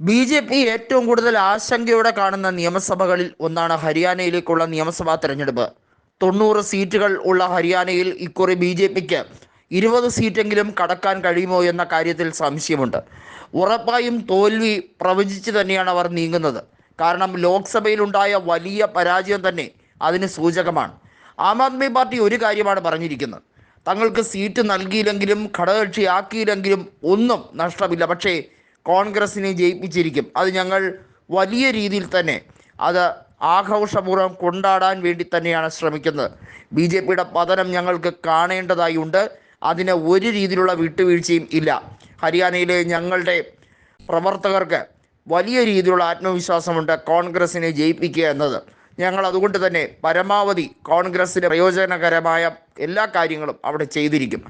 B J P ഏറ്റവും കൂടുതൽ ആശങ്കയോടെ കാണുന്ന നിയമസഭകളിൽ ഒന്നാണ് ഹരിയാനയിലേക്കുള്ള നിയമസഭാ തെരഞ്ഞെടുപ്പ്. തൊണ്ണൂറ് സീറ്റുകൾ ഉള്ള ഹരിയാനയിൽ ഇക്കുറി ബി ജെ പിക്ക് ഇരുപത് സീറ്റെങ്കിലും കടക്കാൻ കഴിയുമോ എന്ന കാര്യത്തിൽ സംശയമുണ്ട്. ഉറപ്പായും തോൽവി പ്രവചിച്ച് തന്നെയാണ് അവർ നീങ്ങുന്നത്. കാരണം ലോക്സഭയിലുണ്ടായ വലിയ പരാജയം തന്നെ അതിന് സൂചകമാണ്. ആം ആദ്മി പാർട്ടി ഒരു കാര്യമാണ് പറഞ്ഞിരിക്കുന്നത്. തങ്ങൾക്ക് സീറ്റ് നൽകിയില്ലെങ്കിലും ഘടകകക്ഷിയാക്കിയില്ലെങ്കിലും ഒന്നും നഷ്ടമില്ല. പക്ഷേ കോൺഗ്രസിനെ ജയിപ്പിച്ചിരിക്കും. അത് ഞങ്ങൾ വലിയ രീതിയിൽ തന്നെ അത് ആഘോഷപൂർവം കൊണ്ടാടാൻ വേണ്ടി തന്നെയാണ് ശ്രമിക്കുന്നത്. ബി ജെ പിയുടെ പതനം ഞങ്ങൾക്ക് കാണേണ്ടതായി ഉണ്ട്. അതിന് ഒരു രീതിയിലുള്ള വിട്ടുവീഴ്ചയും ഇല്ല. ഹരിയാനയിലെ ഞങ്ങളുടെ പ്രവർത്തകർക്ക് വലിയ രീതിയിലുള്ള ആത്മവിശ്വാസമുണ്ട് കോൺഗ്രസിനെ ജയിപ്പിക്കുക എന്നത്. ഞങ്ങൾ അതുകൊണ്ട് തന്നെ പരമാവധി കോൺഗ്രസ്സിന് പ്രയോജനകരമായ എല്ലാ കാര്യങ്ങളും അവിടെ ചെയ്തിരിക്കും.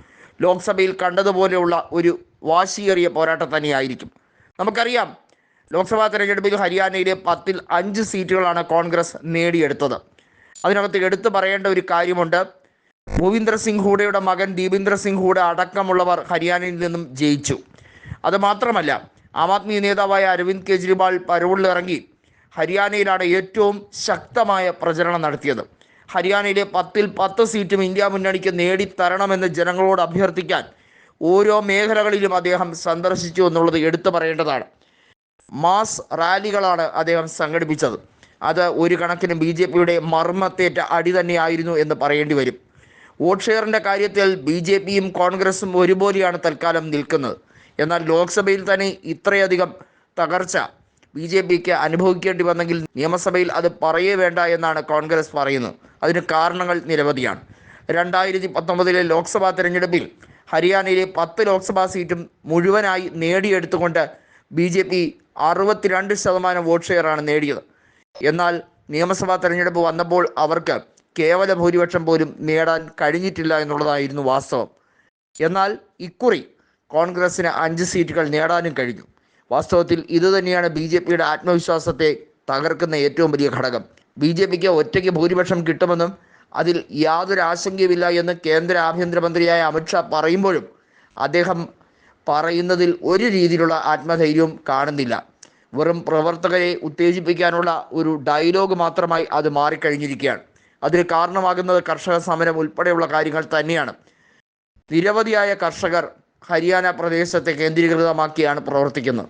ലോക്സഭയിൽ കണ്ടതുപോലെയുള്ള ഒരു വാശിയേറിയ പോരാട്ടം തന്നെയായിരിക്കും. നമുക്കറിയാം ലോക്സഭാ തെരഞ്ഞെടുപ്പിൽ ഹരിയാനയിലെ പത്തിൽ അഞ്ച് സീറ്റുകളാണ് കോൺഗ്രസ് നേടിയെടുത്തത്. അതിനകത്ത് എടുത്തു പറയേണ്ട ഒരു കാര്യമുണ്ട്. ഭൂവിന്ദർ സിംഗ് ഹൂഡയുടെ മകൻ ദീപീന്ദർ സിംഗ് ഹൂഡ അടക്കമുള്ളവർ ഹരിയാനയിൽ നിന്നും ജയിച്ചു. അത് മാത്രമല്ല ആം ആദ്മി നേതാവായ അരവിന്ദ് കെജ്രിവാൾ പരോളിലിറങ്ങി ഹരിയാനയിലാണ് ഏറ്റവും ശക്തമായ പ്രചരണം നടത്തിയത്. ഹരിയാനയിലെ പത്തിൽ പത്ത് സീറ്റും ഇന്ത്യ മുന്നണിക്ക് നേടിത്തരണമെന്ന് ജനങ്ങളോട് അഭ്യർത്ഥിക്കാൻ ഓരോ മേഖലകളിലും അദ്ദേഹം സന്ദർശിച്ചു എന്നുള്ളത് എടുത്തു പറയേണ്ടതാണ്. മാസ് റാലികളാണ് അദ്ദേഹം സംഘടിപ്പിച്ചത്. അത് ഒരു കണക്കിന് ബി ജെ പിയുടെ മർമ്മത്തേറ്റ അടി തന്നെയായിരുന്നു എന്ന് പറയേണ്ടി വരും. വോട്ട് ഷെയറിന്റെ കാര്യത്തിൽ ബി ജെ പിയും കോൺഗ്രസും ഒരുപോലെയാണ് തൽക്കാലം നിൽക്കുന്നത്. എന്നാൽ ലോക്സഭയിൽ തന്നെ ഇത്രയധികം തകർച്ച ബി ജെ പിക്ക് അനുഭവിക്കേണ്ടി വന്നെങ്കിൽ നിയമസഭയിൽ അത് പറയേ വേണ്ട എന്നാണ് കോൺഗ്രസ് പറയുന്നത്. അതിന് കാരണങ്ങൾ നിരവധിയാണ്. രണ്ടായിരത്തി പത്തൊമ്പതിലെ ലോക്സഭാ തെരഞ്ഞെടുപ്പിൽ ഹരിയാനയിലെ പത്ത് ലോക്സഭാ സീറ്റും മുഴുവനായി നേടിയെടുത്തുകൊണ്ട് ബി ജെ പി അറുപത്തിരണ്ട് ശതമാനം വോട്ട് ഷെയറാണ് നേടിയത്. എന്നാൽ നിയമസഭാ തെരഞ്ഞെടുപ്പ് വന്നപ്പോൾ അവർക്ക് കേവല ഭൂരിപക്ഷം പോലും നേടാൻ കഴിഞ്ഞിട്ടില്ല എന്നുള്ളതായിരുന്നു വാസ്തവം. എന്നാൽ ഇക്കുറി കോൺഗ്രസിന് അഞ്ച് സീറ്റുകൾ നേടാനും കഴിഞ്ഞു. വാസ്തവത്തിൽ ഇതുതന്നെയാണ് ബി ജെ പിയുടെ ആത്മവിശ്വാസത്തെ തകർക്കുന്ന ഏറ്റവും വലിയ ഘടകം. ബി ജെ പിക്ക് ഒറ്റയ്ക്ക് ഭൂരിപക്ഷം കിട്ടുമെന്നും അതിൽ യാതൊരു ആശങ്കയുമില്ല എന്ന് കേന്ദ്ര ആഭ്യന്തരമന്ത്രിയായ അമിത്ഷാ പറയുമ്പോഴും അദ്ദേഹം പറയുന്നതിൽ ഒരു രീതിയിലുള്ള ആത്മധൈര്യവും കാണുന്നില്ല. വെറും പ്രവർത്തകരെ ഉത്തേജിപ്പിക്കാനുള്ള ഒരു ഡയലോഗ് മാത്രമായി അത് മാറിക്കഴിഞ്ഞിരിക്കുകയാണ്. അതിന് കാരണമാകുന്നത് കർഷക സമരം ഉൾപ്പെടെയുള്ള കാര്യങ്ങൾ തന്നെയാണ്. നിരവധിയായ കർഷകർ ഹരിയാന പ്രദേശത്തെ കേന്ദ്രീകൃതമാക്കിയാണ് പ്രവർത്തിക്കുന്നത്.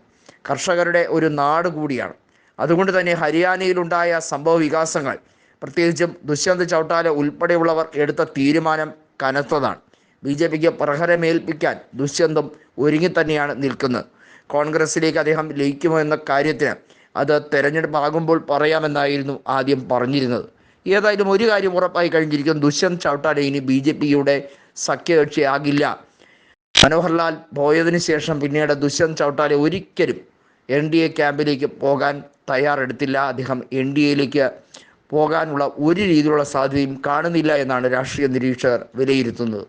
കർഷകരുടെ ഒരു നാട് കൂടിയാണ്. അതുകൊണ്ട് തന്നെ ഹരിയാനയിലുണ്ടായ സംഭവ വികാസങ്ങൾ പ്രത്യേകിച്ചും ദുഷ്യന്ത് ചൗട്ടാല ഉൾപ്പെടെയുള്ളവർ എടുത്ത തീരുമാനം കനത്തതാണ്. ബി ജെ പിക്ക് പ്രഹരമേൽപ്പിക്കാൻ ദുഷ്യന്തും ഒരുങ്ങി തന്നെയാണ് നിൽക്കുന്നത്. കോൺഗ്രസിലേക്ക് അദ്ദേഹം ലയിക്കുമോ എന്ന കാര്യത്തിന് അത് തെരഞ്ഞെടുപ്പാകുമ്പോൾ പറയാമെന്നായിരുന്നു ആദ്യം പറഞ്ഞിരുന്നത്. ഏതായാലും ഒരു കാര്യം ഉറപ്പായി കഴിഞ്ഞിരിക്കും ദുഷ്യന്ത് ചൗട്ടാല ഇനി ബി ജെ പിയുടെ സഖ്യകക്ഷിയാകില്ല. മനോഹർലാൽ പോയതിനു ശേഷം പിന്നീട് ദുഷ്യന്ത് ചൗട്ടാല ഒരിക്കലും എൻ ഡി എ ക്യാമ്പിലേക്ക് പോകാൻ തയ്യാറെടുത്തില്ല. അദ്ദേഹം എൻ ഡി എയിലേക്ക് പോകാനുള്ള ഒരു രീതിയിലുള്ള സാധ്യതയും കാണുന്നില്ല എന്നാണ് രാഷ്ട്രീയ നിരീക്ഷകർ വിലയിരുത്തുന്നത്.